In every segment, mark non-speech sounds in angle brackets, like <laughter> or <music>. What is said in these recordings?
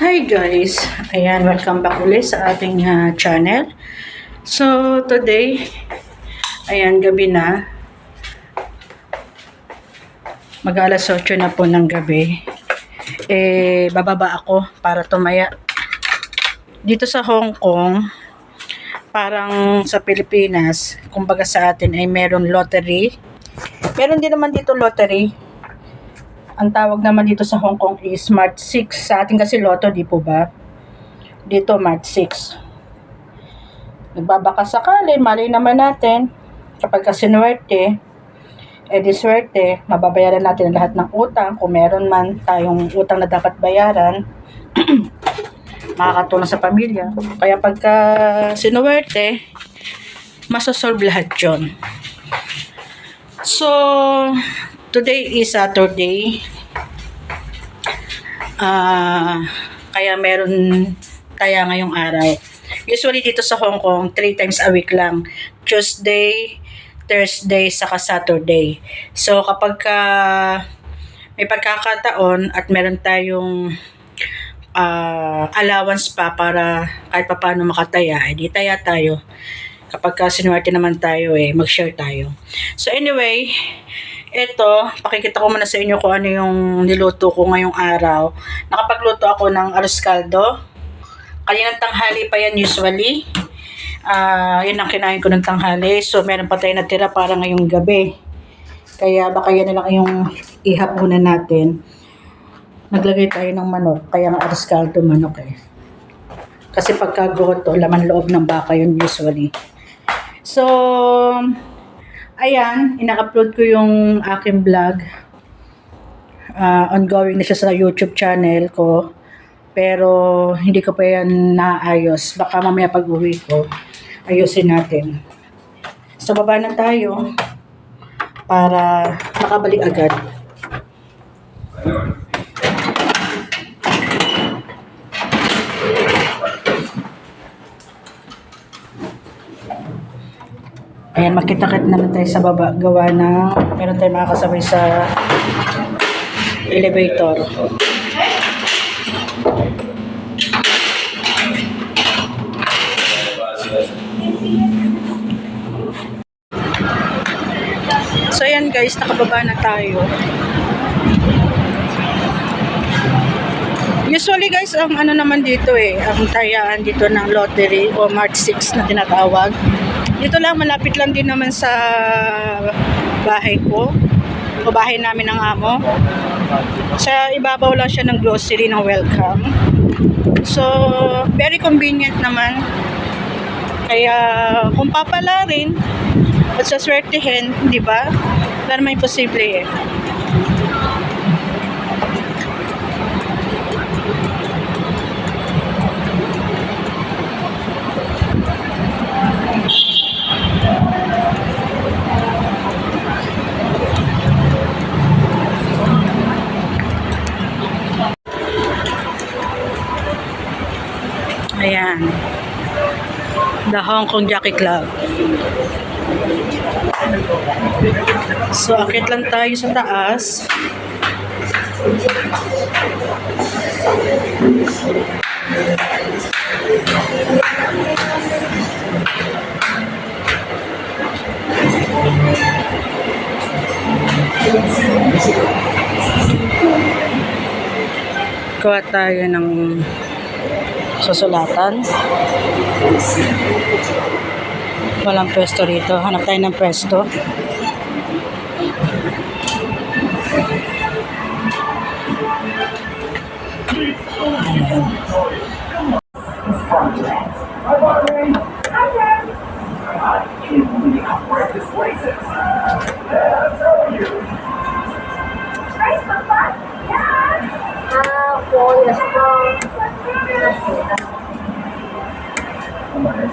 Hi guys! Ayan, welcome back ulit sa ating ah, channel. So, today, ayan, gabi na. Mag-alas 8 na po ng gabi. Eh, bababa ako para tumaya. Dito sa Hong Kong, parang sa Pilipinas, kumbaga sa atin ay meron lottery. Meron din naman dito lottery. Ang tawag naman dito sa Hong Kong is March 6. Sa atin kasi Lotto, di po ba? Dito, March 6. Nagbabaka sakali, mali naman natin. Kapag kasi sinuwerte, eh di swerte, mababayaran natin ang lahat ng utang. Kung meron man tayong utang na dapat bayaran, <clears throat> makakatulong sa pamilya. Kaya pagka sinuwerte, masosolve lahat yun. So, today is Saturday. Ah, kaya meron taya ngayong araw. Usually dito sa Hong Kong, three times a week lang. Tuesday, Thursday, saka Saturday. So, kapag ka may pagkakataon at meron tayong ah, allowance pa para kahit pa paano makataya, eh, di taya tayo. Kapag ka sinuwerte naman tayo, eh, mag-share tayo. So, anyway, ito, pakikita ko muna sa inyo kung ano yung niluto ko ngayong araw. Nakapagluto ako ng arroz caldo. Kaninang tanghali pa yan usually. Ah, yun ang kinain ko ng tanghali. So, meron pa tayo natira para ngayong gabi. Kaya baka yan na lang yung ihapunan natin. Naglagay tayo ng manok. Kaya ang arroz caldo manok eh. Kasi pagka goto, laman loob ng baka yun usually. So, ayan, ina-upload ko yung aking vlog. Ah, ongoing na siya sa YouTube channel ko. Pero hindi ko pa yan naayos. Baka mamaya pag uwi ko, ayusin natin. So, baba na tayo para makabalik agad. Ayan, makita-kit naman tayo sa baba. Gawa ng, meron tayong makakasabay sa elevator. So ayan guys, nakababa na tayo. Usually guys, ang ano naman dito eh, ang tayaan dito ng lottery o March 6 na tinatawag. Dito lang, malapit lang din naman sa bahay ko o bahay namin ng amo. Sa ibabaw lang siya ng grocery ng welcome. So, very convenient naman. Kaya kung papala rin at sa swertihin, di ba? Wala naman imposible eh. Ayan. The Hong Kong Jockey Club. So, akit lang tayo sa taas. Kuha tayo ng susulatan. Walang pwesto rito. Hanap tayo ng pwesto. Ah,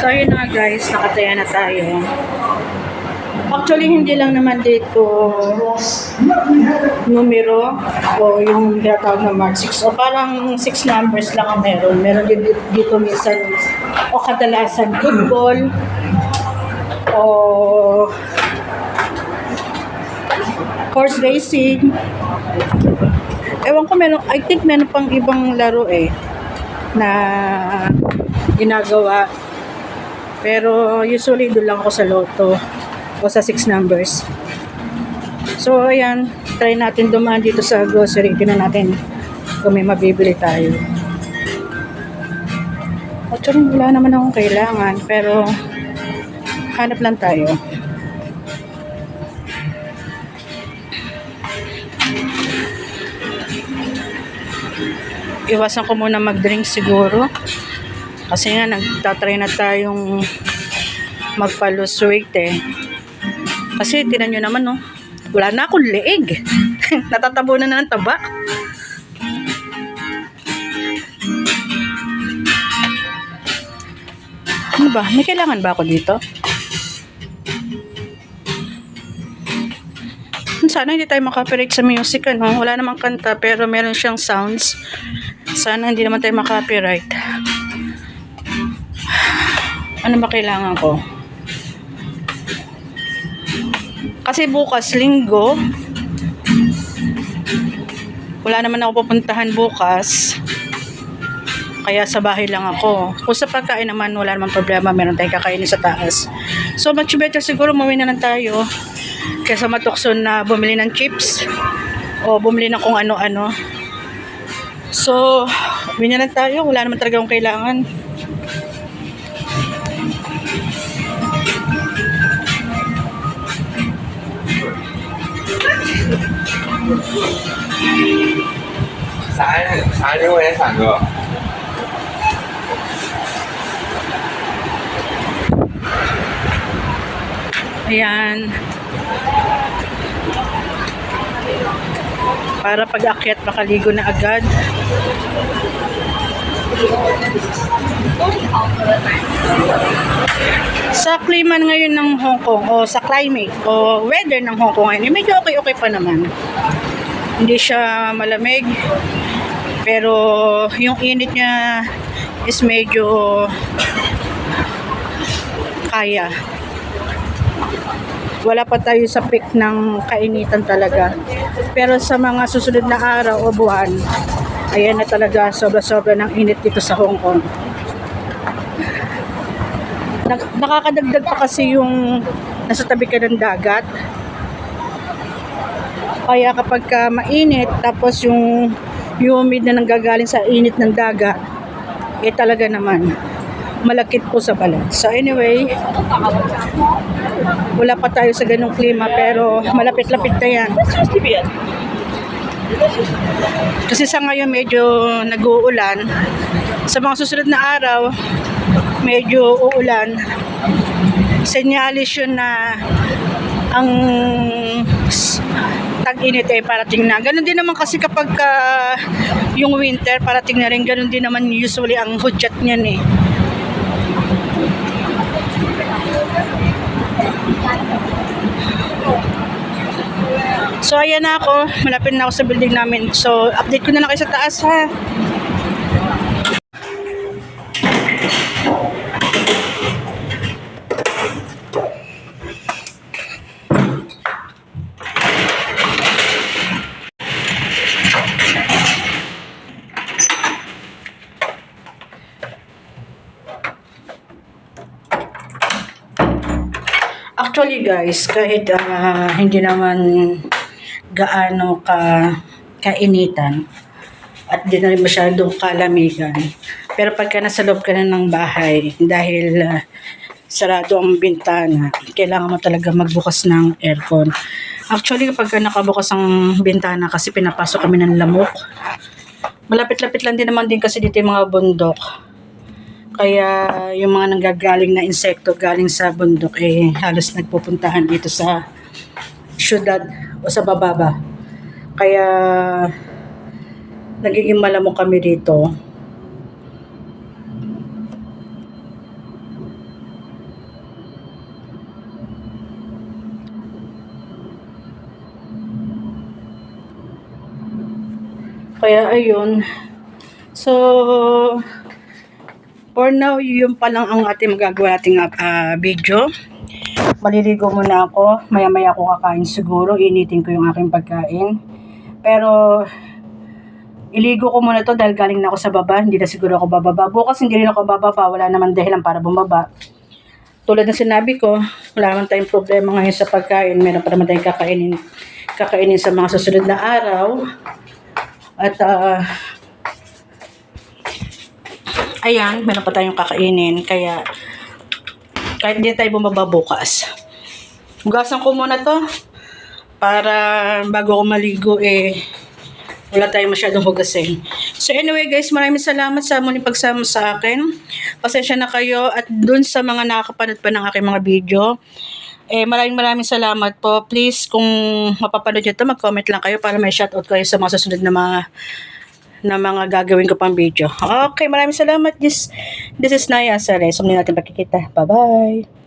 So yun na guys, nakataya na tayo. Actually, hindi lang naman dito numero o yung tinatawag na mark 6 o parang 6 numbers lang ang meron. Meron dito, dito minsan o kadalasan football o horse racing. Ewan ko, meron, I think meron pang ibang laro eh na ginagawa. Pero usually doon lang ako sa loto o sa 6 numbers. So ayan, try natin dumaan dito sa grocery. Tingnan natin kung may mabibili tayo. Actually, wala naman akong kailangan. Pero hanap lang tayo. Iwasan ko muna mag-drink siguro. Kasi nga, nagtatry na tayong magpa-lose weight eh. Kasi, tinan nyo naman, no? Wala na akong leeg. <laughs> Natatabunan na ng taba. Ano ba? May kailangan ba ako dito? Sana hindi tayo makapirate sa music, ano? Wala namang kanta, pero meron siyang sounds. Sana hindi naman tayo makapiright. Ano ba kailangan ko? Kasi bukas, linggo, wala naman ako pupuntahan bukas. Kaya sa bahay lang ako. Kung sa pagkain naman, wala namang problema. Meron tayong kakainin sa taas. So, much better siguro mawin na lang tayo. Kaysa matukso na bumili ng chips. O bumili ng kung ano-ano. So, uwi na lang tayo. Wala naman talaga akong kailangan. Saan? Saan yung wala saan ko? Ayan. Ayan. Para pag-akyat makaligo na agad. Sa klima ngayon ng Hong Kong o sa climate o weather ng Hong Kong ngayon, eh, medyo okay-okay pa naman. Hindi siya malamig. Pero yung init niya is medyo kaya wala pa tayo sa peak ng kainitan talaga. Pero sa mga susunod na araw o buwan, ayan na talaga sobra-sobra ng init dito sa Hong Kong. Nak- nakakadagdag pa kasi yung nasa tabi ka ng dagat. Kaya kapag ka mainit, tapos yung humid na nanggagaling sa init ng dagat, eh talaga naman, malakit po sa balat. So anyway, wala pa tayo sa ganong klima pero malapit-lapit na yan. Kasi sa ngayon medyo nag-uulan. Sa mga susunod na araw, medyo uulan. Senyalis yun na ang tag-init ay parating na. Ganon din naman kasi kapag ah, yung winter parating na rin, ganon din naman usually ang hudyat niyan eh. So ayan na ako, malapit na ako sa building namin. So update ko na lang kayo sa taas ha. Actually guys, kahit ah, hindi naman gaano ka kainitan at di na rin masyadong kalamigan. Pero pagka nasa loob ka na ng bahay, dahil ah, sarado ang bintana, kailangan mo talaga magbukas ng aircon. Actually, kapag ka nakabukas ang bintana kasi pinapasok kami ng lamok, malapit-lapit lang din naman din kasi dito yung mga bundok. Kaya yung mga nanggagaling na insekto galing sa bundok eh halos nagpupuntahan dito sa syudad o sa bababa. Kaya nagiging malamok kami dito. Kaya ayun. So, For now, yun pa lang ang ating magagawa nating ah, video. Maliligo muna ako. Maya-maya ako kakain siguro. Initin ko yung aking pagkain. Pero, iligo ko muna to dahil galing na ako sa baba. Hindi na siguro ako bababa. Bukas hindi rin ako bababa. Wala naman dahilan para bumaba. Tulad ng sinabi ko, wala naman tayong problema ngayon sa pagkain. Meron pa naman tayong kakainin, kakainin sa mga susunod na araw. At, ah, ayan, meron pa tayong kakainin. Kaya, kahit hindi tayo bumaba bukas. Hugasan ko muna to para bago ako maligo eh wala tayong masyadong hugasin. So anyway guys, maraming salamat sa muling pagsama sa akin. Pasensya na kayo at dun sa mga nakakapanood pa ng aking mga video. Eh, maraming maraming salamat po. Please, kung mapapanood nyo ito, mag-comment lang kayo para may shoutout kayo sa mga susunod na mga na mga gagawin ko pang video. Okay, maraming salamat. This, this is Naya Sare. Sumunod natin pakikita. Bye-bye.